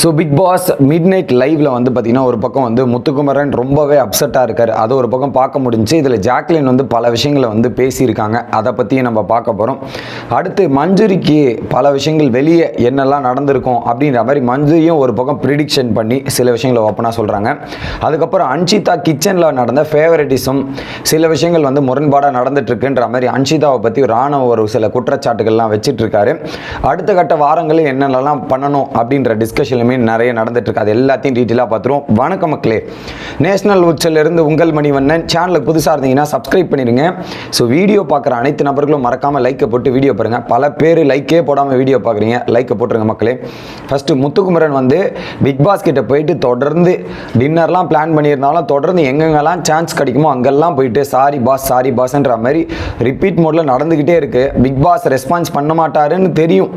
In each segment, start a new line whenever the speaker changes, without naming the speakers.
So big pass midnight லைவ்ல வந்து பார்த்தீங்கன்னா ஒரு பக்கம் வந்து முத்துக்குமரன் ரொம்பவே அப்செட்டாக இருக்கார். அது ஒரு பக்கம் பார்க்க முடிஞ்சு இதில் ஜாக்லின் வந்து பல விஷயங்களை வந்து பேசியிருக்காங்க. அதை பற்றியும் நம்ம பார்க்க போகிறோம் அடுத்து மஞ்சுரிக்கு பல விஷயங்கள் வெளியே என்னெல்லாம் நடந்திருக்கும் அப்படின்ற மாதிரி மஞ்சுரியும் ஒரு பக்கம் ப்ரிடிக்ஷன் பண்ணி சில விஷயங்களை ஓப்பனாக சொல்கிறாங்க அதுக்கப்புறம் அன்ஷிதா கிச்சனில் நடந்த ஃபேவரட்டிசம் சில விஷயங்கள் வந்து முரண்பாடாக நடந்துட்டுருக்குன்ற மாதிரி அன்ஷிதாவை பற்றி ராணுவ ஒரு சில குற்றச்சாட்டுகள்லாம் வச்சிட்டு இருக்காரு அடுத்த கட்ட வாரங்களில் என்னென்னலாம் பண்ணணும் அப்படின்ற டிஸ்கஷன் விஷயங்களுமே நிறைய நடந்துட்டுருக்கு அது எல்லாத்தையும் டீட்டெயிலாக பார்த்துருவோம். வணக்கம் மக்களே. நேஷனல் உச்சலேருந்து உங்கள் மணிவண்ணன். சேனலுக்கு புதுசாக இருந்தீங்கன்னா சப்ஸ்கிரைப் பண்ணிடுங்க. ஸோ வீடியோ பார்க்குற அனைத்து நபர்களும் மறக்காமல் லைக்கை போட்டு வீடியோ பாருங்கள் பல பேர் லைக்கே போடாமல் வீடியோ பார்க்குறீங்க. லைக்கை போட்டுருங்க மக்களே. ஃபஸ்ட்டு முத்துக்குமரன் வந்து பிக் பாஸ் கிட்ட போயிட்டு தொடர்ந்து டின்னர்லாம் பிளான் பண்ணியிருந்தாலும் தொடர்ந்து எங்கெங்கெல்லாம் சான்ஸ் கிடைக்குமோ அங்கெல்லாம் போயிட்டு சாரி பாஸ் சாரி பாஸ்ன்ற மாதிரி ரிப்பீட் மோடில் நடந்துக்கிட்டே இருக்குது பிக் பாஸ் ரெஸ்பான்ஸ் பண்ண மாட்டாருன்னு தெரியும்.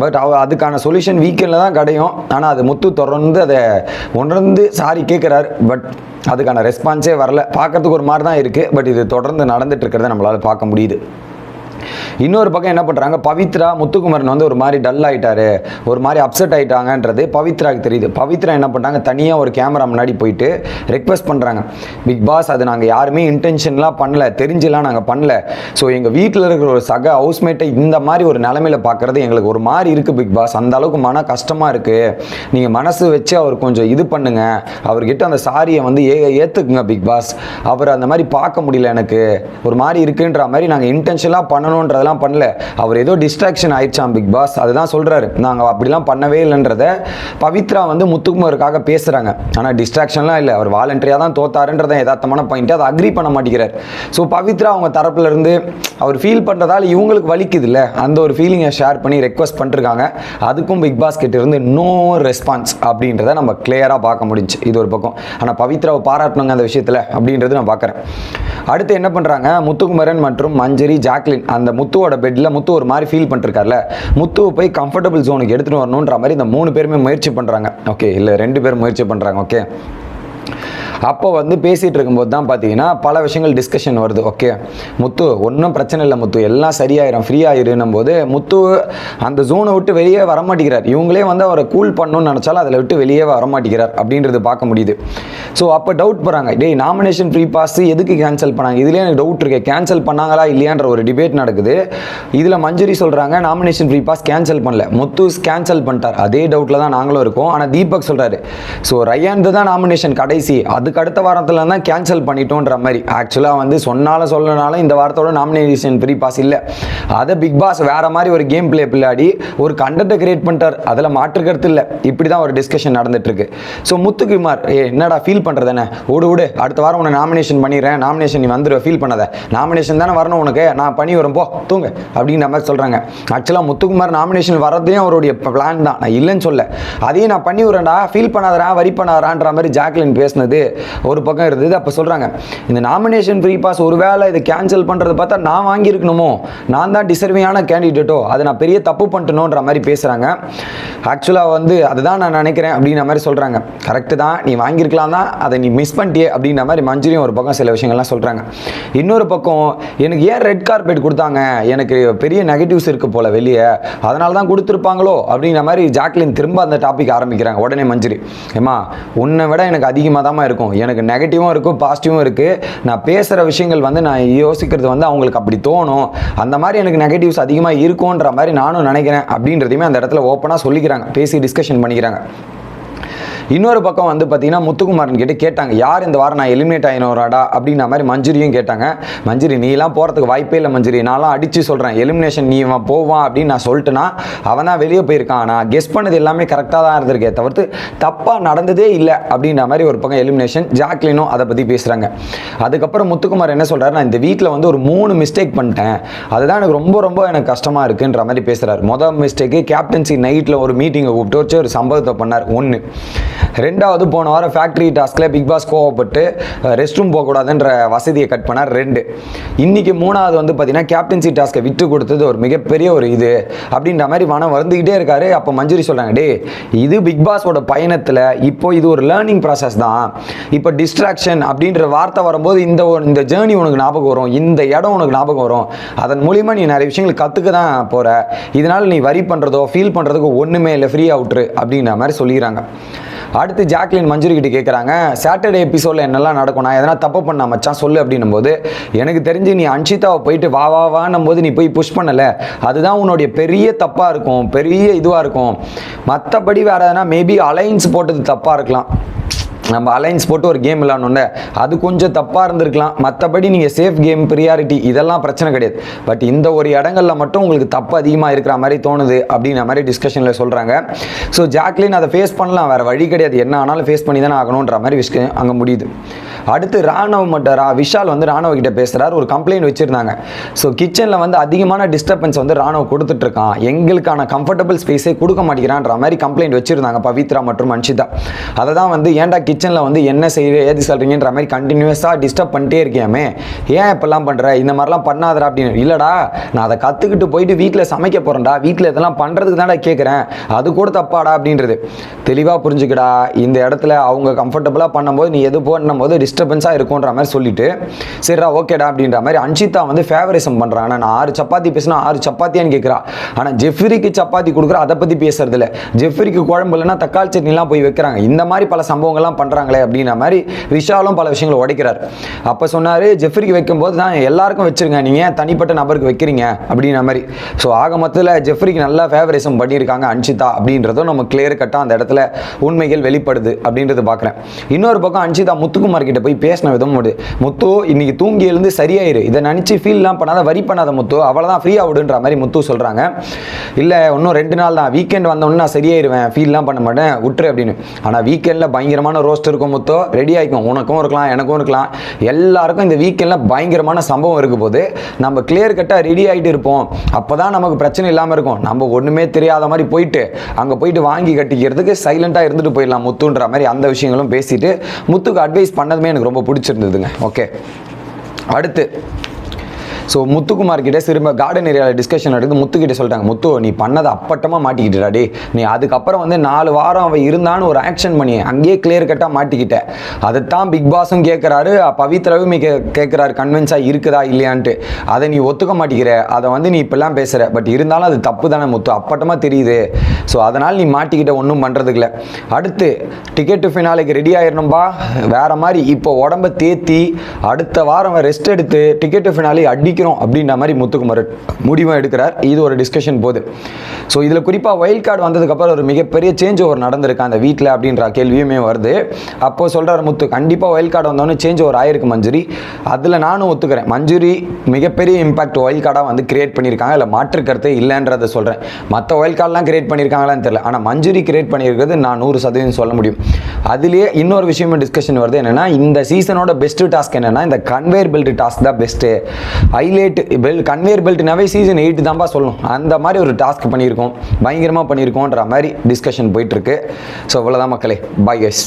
பட் அவ அதுக்கான சொல்யூஷன் வீக்கெண்டில் தான் கிடையும். ஆனால் அது முத்து தொடர்ந்து அதை உணர்ந்து சாரி கேட்குறாரு பட் அதுக்கான ரெஸ்பான்ஸே வரல. பார்க்கறதுக்கு ஒரு மாதிரி தான் இருக்குது பட் இது தொடர்ந்து நடந்துட்டு இருக்கிறத நம்மளால் பார்க்க முடியுது. இன்னொரு பக்கம் என்ன பண்ணுறாங்க பவித்ரா முத்துக்குமரன் வந்து ஒரு மாதிரி டல் ஆயிட்டாரு. ஒரு மாதிரி அப்செட் ஆயிட்டாங்கன்றது பவித்ராக்கு தெரியுது. பவித்ரா என்ன பண்ணுறாங்க தனியாக ஒரு கேமரா முன்னாடி போயிட்டு ரெக்வஸ்ட் பண்ணுறாங்க பிக் பாஸ் அது நாங்கள் யாருமே இன்டென்ஷன்லாம் பண்ணல. தெரிஞ்செலாம் நாங்கள் பண்ணல. ஸோ எங்கள் வீட்டில் இருக்கிற ஒரு சக ஹவுஸ்மேட்டை இந்த மாதிரி ஒரு நிலமையில பார்க்குறது எங்களுக்கு ஒரு மாதிரி இருக்குது பிக் பாஸ் அந்த அளவுக்கு மன கஷ்டமாக இருக்குது நீங்கள் மனசு வச்சு அவர் கொஞ்சம் இது பண்ணுங்க. அவர்கிட்ட அந்த சாரியை வந்து ஏ ஏற்றுக்குங்க பிக் பாஸ் அவர் அந்த மாதிரி பார்க்க முடியல எனக்கு. ஒரு மாதிரி இருக்குன்ற மாதிரி நாங்கள் இன்டென்ஷனாக பண்ணணுன்றதெல்லாம் பண்ணல. அவர் ஏதோ டிஸ்ட்ராக்ஷன் ஆயிடுச்சாம் பிக் பாஸ் அதுதான் சொல்கிறாரு நாங்கள் அப்படிலாம் பண்ணவே இல்லைன்றத பவித்ரா வந்து முத்துக்குமருக்காக பேசுகிறாங்க ஆனால் டிஸ்ட்ராக்ஷன்லாம் இல்லை. அவர் வாலண்டரியாக தான் தோத்தாருன்றத யதார்த்தமான பாயிண்ட்டு அதை அக்ரி பண்ண மாட்டேங்கிறார். ஸோ பவித்ரா அவங்க தரப்புலேருந்து அவர் ஃபீல் பண்ணுறதால இவங்களுக்கு வலிக்குது இல்லை அந்த ஒரு ஃபீலிங்கை ஷேர் பண்ணி ரெக்வஸ்ட் பண்ணிருக்காங்க. அதுக்கும் பிக் பாஸ் கிட்ட இருந்து நோ ரெஸ்பான்ஸ் அப்படின்றத நம்ம கிளியராக பார்க்க முடிஞ்சு. இது ஒரு பக்கம். ஆனால் பவித்ராவை பாராட்டணுங்க அந்த விஷயத்தில் அப்படின்றது நான் பார்க்குறேன். அடுத்து என்ன பண்ணுறாங்க முத்துக்குமரன் மற்றும் மஞ்சரி ஜாக்லின். அந்த முத்துவோட பெட்டில் முத்து ஒரு மாதிரி ஃபீல் பண்ணிருக்கார்ல முத்துவை போய் கம்ஃபர்டபுள் ஜோனுக்கு எடுத்துகிட்டு வரணுன்ற மாதிரி இந்த மூணு பேருமே முயற்சி பண்ணுறாங்க ஓகே இல்லை ரெண்டு பேரும் முயற்சி பண்ணுறாங்க ஓகே அப்போ வந்து பேசிகிட்டு இருக்கும்போது தான் பார்த்தீங்கன்னா பல விஷயங்கள் டிஸ்கஷன் வருது. ஓகே முத்து ஒன்றும் பிரச்சனை இல்லை முத்து. எல்லாம் சரியாயிரும் ஃப்ரீ ஆயிருன்னும் போது முத்து அந்த ஜோனை விட்டு வெளியே வர மாட்டேங்கிறார் இவங்களே வந்து அவரை கூல் பண்ணணும்னு நினச்சாலும் அதில் விட்டு வெளியே வர மாட்டேங்கிறார் அப்படின்றது பார்க்க முடியுது. ஸோ அப்போ டவுட் போகிறாங்க டேய் நாமினேஷன் ஃப்ரீ பாஸ் எதுக்கு கேன்சல் பண்ணாங்க? இதுலேயே எனக்கு டவுட் இருக்கு. கேன்சல் பண்ணாங்களா இல்லையான்ற ஒரு டிபேட் நடக்குது. இதில் மஞ்சரி சொல்கிறாங்க நாமினேஷன் ஃப்ரீ பாஸ் கேன்சல் பண்ணல. முத்து கேன்சல் பண்ணிட்டார். அதே டவுட்டில் தான் நாங்களும் இருக்கோம். ஆனால் தீபக் சொல்கிறாரு ஸோ ரயான் தான் நாமினேஷன் கடைசி. அது அதுக்கு அடுத்த வாரத்தில் தான் கேன்சல் பண்ணிட்டோன்ற மாதிரி. ஆக்சுவலாக வந்து சொன்னாலும் சொல்லனாலும் இந்த வாரத்தோட நாமினேஷன் ப்ரீ பாஸ் இல்லை. அதை பிக் பாஸ் வேற மாதிரி ஒரு கேம் பிளே பிள்ளாடி ஒரு கண்டென்ட்டை கிரியேட் பண்ணிட்டார். அதில் மாற்றுக்கிறது இல்லை. இப்படி தான் ஒரு டிஸ்கஷன் நடந்துட்டு இருக்கு ஸோ முத்துக்குமார் ஏ என்னடா ஃபீல் பண்ணுறது என்ன? ஓடு விடு அடுத்த வாரம் உன்னை நாமினேஷன் பண்ணிடுறேன். நாமினேஷன் நீ வந்துடுவ ஃபீல் பண்ணாத. நாமினேஷன் தானே வரணும் உனக்கு. நான் பண்ணி வரும் போ தூங்க. அப்படின்ற மாதிரி சொல்கிறாங்க ஆக்சுவலாக முத்துக்குமார் நாமினேஷன் வரதையும் அவருடைய பிளான் தான். நான் இல்லைன்னு சொல்ல அதையும் நான் பண்ணி விடுறேன்டா. ஃபீல் பண்ணாதரா வரி பண்ணாதரான்ற மாதிரி ஜாக்லின் பேசினது. ஒரு பக்கம் இருந்தது. அப்போ சொல்கிறாங்க இந்த நாமினேஷன் ஃப்ரீ பாஸ் ஒருவேளை இதை கேன்சல் பண்ணுறது பார்த்தா நான் வாங்கியிருக்கணுமோ? நான் தான் டிசர்விங்கான கேண்டிடேட்டோ அதை நான் பெரிய தப்பு பண்ணிட்டணுன்ற மாதிரி பேசுகிறாங்க ஆக்சுவலாக வந்து அதுதான் நான் நினைக்கிறேன் அப்படின்ற மாதிரி சொல்கிறாங்க கரெக்டு தான். நீ வாங்கியிருக்கலாம் தான். அதை நீ மிஸ் பண்ணிட்டியே அப்படின்ற மாதிரி மஞ்சுரியும் ஒரு பக்கம் சில விஷயங்கள்லாம் சொல்கிறாங்க இன்னொரு பக்கம் எனக்கு ஏன் ரெட் கார்பெட் கொடுத்தாங்க? எனக்கு பெரிய நெகட்டிவ்ஸ் இருக்குது போல் வெளியே. அதனால தான் கொடுத்துருப்பாங்களோ? அப்படிங்கிற மாதிரி ஜாக்லின் திரும்ப அந்த டாபிக் ஆரம்பிக்கிறாங்க. உடனே மஞ்சுரி ஏமா உன்னை விட எனக்கு அதிகமாக தான் இருக்கும். எனக்கு நெகட்டிவும் இருக்கும் பாசிட்டிவும் இருக்குது நான் பேசுகிற விஷயங்கள் வந்து நான் யோசிக்கிறது வந்து அவங்களுக்கு அப்படி தோணும். அந்த மாதிரி எனக்கு நெகட்டிவ்ஸ் அதிகமாக இருக்கும்ன்ற மாதிரி நானும் நினைக்கிறேன். அப்படின்றதையுமே அந்த இடத்துல ஓப்பனாக சொல்லிக்கிறாங்க. பேசி டிஸ்கஷன் பண்ணிக்கிறாங்க. இன்னொரு பக்கம் வந்து பார்த்தீங்கன்னா முத்துக்குமாரன் கிட்ட கேட்டாங்க யார் இந்த வாரம் நான் எலிமினேட் ஆயினோராடா அப்படின்ற மாதிரி மஞ்சுரியும் கேட்டாங்க. மஞ்சுரி நீலாம் போகிறதுக்கு வாய்ப்பே இல்லை மஞ்சுரி. நான்லாம் அடித்து சொல்கிறேன் எலிமினேஷன் நீ இவன் போவான் அப்படின்னு நான் சொல்லிட்டேன்னா அவன் தான் வெளியே போயிருக்கான். நான் கெஸ் பண்ணது எல்லாமே கரெக்டாக தான் இருந்திருக்கே தவிர்த்து தப்பாக நடந்ததே இல்லை அப்படின்ற மாதிரி ஒரு பக்கம் எலிமினேஷன் ஜாக்லினும் அதை பற்றி பேசுகிறாங்க அதுக்கப்புறம் முத்துக்குமார் என்ன சொல்கிறாரு நான் இந்த வீட்டில் வந்து ஒரு மூணு மிஸ்டேக் பண்ணிட்டேன். அதுதான் எனக்கு ரொம்ப ரொம்ப எனக்கு கஷ்டமாக இருக்குன்ற மாதிரி பேசுகிறார் மொதல் மிஸ்டேக்கு கேப்டன்சி நைட்டில் ஒரு மீட்டிங்கை கூப்பிட்டு வச்சு ஒரு சம்பவத்தை பண்ணார். ஒன்று ரெண்டாவது போன வாரம் ஃபேக்ட்ரி டாஸ்கில் பிக் பாஸ் கோவப்பட்டு ரெஸ்ட் ரூம் போகக்கூடாதுன்ற வசதியை கட் பண்ணார் ரெண்டு. இன்றைக்கி மூணாவது வந்து பார்த்தீங்கன்னா கேப்டன்சி டாஸ்க்கை விட்டு கொடுத்தது ஒரு மிகப்பெரிய ஒரு இது. அப்படின்ற மாதிரி மனம் வருந்துக்கிட்டே இருக்காரு. அப்போ மஞ்சுரி சொல்கிறாங்க டே இது பிக் பாஸோட பயணத்தில் இப்போ இது ஒரு லேர்னிங் ப்ராசஸ் தான். இப்போ டிஸ்ட்ராக்ஷன் அப்படின்ற வார்த்தை வரும்போது இந்த இந்த ஜேர்னி உனக்கு ஞாபகம் வரும். இந்த இடம் உனக்கு ஞாபகம் வரும். அதன் மூலிமா நீ நிறைய விஷயங்கள் கற்றுக்க தான் போகிற இதனால் நீ வரி பண்ணுறதோ ஃபீல் பண்ணுறதுக்கோ ஒன்றுமே இல்லை. ஃப்ரீ அவுட்ரு அப்படின்ற மாதிரி சொல்லிக்கிறாங்க. அடுத்து ஜாக்லின் மஞ்சுரி கிட்ட கேட்குறாங்க சாட்டர்டே எபிசோடில் என்னெல்லாம் நடக்கும் நான் எதனா தப்பு பண்ண மச்சான் சொல்லு அப்படின்னும் போது எனக்கு தெரிஞ்சு நீ அன்ஷிதாவை போயிட்டு வா வா வான்னும் போது நீ போய் புஷ் பண்ணலை. அதுதான் உன்னுடைய பெரிய தப்பாக இருக்கும் பெரிய இதுவாக இருக்கும். மற்றபடி வேறு எதனா மேபி அலைன்ஸ் போட்டது தப்பாக இருக்கலாம். நம்ம அலைன்ஸ் போட்டு ஒரு கேம் விளாடணும்ல அது கொஞ்சம் தப்பாக இருந்திருக்கலாம். மற்றபடி நீங்கள் சேஃப் கேம் ப்ரியாரிட்டி இதெல்லாம் பிரச்சனை கிடையாது. பட் இந்த ஒரு இடங்களில் மட்டும் உங்களுக்கு தப்பு அதிகமாக இருக்கிற மாதிரி தோணுது அப்படின்ற மாதிரி டிஸ்கஷனில் சொல்கிறாங்க ஸோ ஜாக்லின் அதை ஃபேஸ் பண்ணலாம். வேறு வழி கிடையாது. என்ன ஆனாலும் ஃபேஸ் பண்ணி தானே ஆகணுன்ற மாதிரி விஷ் அங்கே முடியுது. அடுத்து ராணவ் மட்டும் ரா விஷால் வந்து ராணவ கிட்ட பேசுகிறார் ஒரு கம்ப்ளைண்ட் வச்சுருந்தாங்க. ஸோ கிச்சனில் வந்து அதிகமான டிஸ்டர்பன்ஸ் வந்து ராணவ் கொடுத்துட்ருக்கான். எங்களுக்கான கம்ஃபர்டபுள் ஸ்பேஸே கொடுக்க மாட்டேங்கிறான்ற மாதிரி கம்ப்ளைண்ட் வச்சுருந்தாங்க பவித்ரா மற்றும் அன்ஷிதா. அதை தான் வந்து ஏன்டா கிச்சனில் வந்து என்ன செய்ய ஏது சொல்கிறீங்கன்ற மாதிரி கண்டினியூஸாக டிஸ்டர்ப் பண்ணிட்டே இருக்கியாமே? ஏன் இப்படிலாம் பண்ணுற இந்த மாதிரிலாம் பண்ணாதடா அப்படின்னு. இல்லைடா நான் அதை கற்றுக்கிட்டு போயிட்டு வீட்டில் சமைக்க போகிறேன்டா வீட்டில் இதெல்லாம் பண்ணுறதுக்கு தான்டா கேட்குறேன் அது கூட தப்பாடா அப்படின்றது. தெளிவாக புரிஞ்சுக்கடா. இந்த இடத்துல அவங்க கம்ஃபர்டபுளாக பண்ணும்போது நீ எது பண்ணும்போது டிஸ்டர்பன்ஸாக இருக்குன்ற மாதிரி சொல்லிட்டு சரிடா ஓகேடா அப்படின்ற மாதிரி அன்ஷிதா வந்து ஃபேவரிசம் பண்ணுறாங்க நான் ஆறு சப்பாத்தி பேசினா ஆறு சப்பாத்தியான்னு கேட்குறா ஆனால் ஜெஃப்ரிக்கு சப்பாத்தி கொடுக்குற அதை பற்றி பேசுறதில்ல. ஜெஃப்ரிக்கு குழம்பு இல்லைன்னா தக்காளி சட்னிலாம் போய் வைக்கிறாங்க. இந்த மாதிரி பல சம்பவங்கள்லாம் பண்ணுறாங்களே அப்படின்ற மாதிரி விஷாலும் பல விஷயங்களை உடைக்கிறார். அப்போ சொன்னார் ஜெஃப்ரிக்கு வைக்கும்போது தான் எல்லாருக்கும் வச்சிருங்க. நீங்கள் தனிப்பட்ட நபருக்கு வைக்கிறீங்க? அப்படின்ற மாதிரி. ஸோ ஆக மொத்தத்தில் ஜெஃப்ரிக்கு நல்லா ஃபேவரிசம் பண்ணியிருக்காங்க அன்ஷிதா அப்படின்றதும் நம்ம கிளியர் கட்டாக அந்த இடத்துல உண்மைகள் வெளிப்படுது அப்படின்றது பார்க்குறேன் இன்னொரு பக்கம் அன்ஷிதா முத்துக்குமார் கிட்ட போய் பேசின விதம் ஒரு முத்து இன்னைக்கு தூங்கி எழுந்து சரியாயிரு. இதை நினச்சி ஃபீல்லாம் பண்ணாத வரி பண்ணாத முத்து. அவ்வளோதான் ஃப்ரீயாக விடுன்ற மாதிரி முத்து சொல்கிறாங்க இல்லை இன்னும் ரெண்டு நாள் தான். வீக்கெண்ட் வந்தோடனே நான் சரியாயிருவேன். ஃபீல்லாம் பண்ண மாட்டேன். விட்டுரு அப்படின்னு. ஆனால் வீக்கெண்டில் பயங்கரமான போஸ்ட் இருக்கும் மொத்தம் ரெடி ஆகிக்கும் உனக்கும் இருக்கலாம் எனக்கும் இருக்கலாம். எல்லாருக்கும் இந்த வீக்கெண்டில் பயங்கரமான சம்பவம் இருக்க போது நம்ம கிளியர் கட்டாக ரெடி ஆகிட்டு இருப்போம். அப்போ தான் நமக்கு பிரச்சனை இல்லாமல் இருக்கும். நம்ம ஒன்றுமே தெரியாத மாதிரி போயிட்டு அங்கே போயிட்டு வாங்கி கட்டிக்கிறதுக்கு சைலண்ட்டாக இருந்துட்டு போயிடலாம் முத்துன்ற மாதிரி அந்த விஷயங்களும் பேசிட்டு முத்துக்கு அட்வைஸ் பண்ணதுமே எனக்கு ரொம்ப பிடிச்சிருந்ததுங்க. ஓகே அடுத்து ஸோ முத்துக்குமார் கிட்ட திரும்ப கார்டன் ஏரியாவில் டிஸ்கஷன் எடுத்து முத்துக்கிட்ட சொல்லிட்டாங்க முத்து நீ பண்ணதை அப்பட்டமாக மாட்டிக்கிட்டடா டே நீ அதுக்கப்புறம் வந்து நாலு வாரம் அவன் இருந்தான்னு ஒரு ஆக்ஷன் பண்ணி அங்கேயே கிளியர் கட்டாக மாட்டிக்கிட்ட. அதைத்தான் பிக் பாஸும் கேட்குறாரு பவித்ராவும் கே கேட்குறாரு கன்வின்ஸாக இருக்குதா இல்லையான்ட்டு. அதை நீ ஒத்துக்க மாட்டேங்கிற அதை வந்து நீ இப்பெல்லாம் பேசுகிற பட் இருந்தாலும் அது தப்பு தானே முத்து. அப்பட்டமாக தெரியுது. ஸோ அதனால் நீ மாட்டிக்கிட்ட ஒன்றும் பண்ணுறதுக்கு இல்லை. அடுத்து டிக்கெட்டு ஃபினாலுக்கு ரெடி ஆயிடணும்பா வேற மாதிரி இப்போ உடம்ப தேத்தி அடுத்த வாரம் ரெஸ்ட் எடுத்து டிக்கெட்டு ஃபினாலே அடிக்கிறோம் அப்படின்ற மாதிரி முத்துக்குமார் முடிவும் எடுக்கிறார். இது ஒரு டிஸ்கஷன் போது. ஸோ இதில் குறிப்பாக வைல்ட் கார்டு வந்ததுக்கப்புறம் ஒரு மிகப்பெரிய சேஞ்ச் ஓவர் நடந்திருக்கு அந்த வீட்டில் அப்படின்ற கேள்வியுமே வருது. அப்போ சொல்கிறார் முத்து கண்டிப்பாக வைல்ட் கார்டு வந்தோடனே சேஞ்ச் ஓவர் ஆயிருக்கு மஞ்சுரி. அதில் நானும் ஒத்துக்கிறேன். மஞ்சுரி மிகப்பெரிய இம்பாக்ட் வைல்ட் கார்டாக வந்து கிரியேட் பண்ணியிருக்காங்க. இல்லை மாற்று கருத்து இல்லைன்றதை சொல்கிறேன் மற்ற வைல்ட் கார்டெலாம் கிரியேட் பண்ணியிருக்காங்களான்னு தெரியல. ஆனால் மஞ்சுரி கிரியேட் பண்ணியிருக்கிறது நான் நூறு சதவீதம் சொல்ல முடியும். அதுலேயே இன்னொரு விஷயமும் டிஸ்கஷன் வருது என்னென்னா இந்த சீசனோட பெஸ்ட்டு டாஸ்க் என்னன்னா இந்த கன்வேர் பெல்ட் டாஸ்க் தான் best I highlight belt conveyor பெல்ட்னாவே season eight தான்ப்பா சொல்லணும். அந்த மாதிரி ஒரு டாஸ்க் பண்ணியிருக்கோம். பயங்கரமாக பண்ணியிருக்கோன்ற மாதிரி டிஸ்கஷன் போயிட்டுருக்கு. ஸோ இவ்வளோதான் மக்களே. Bye guys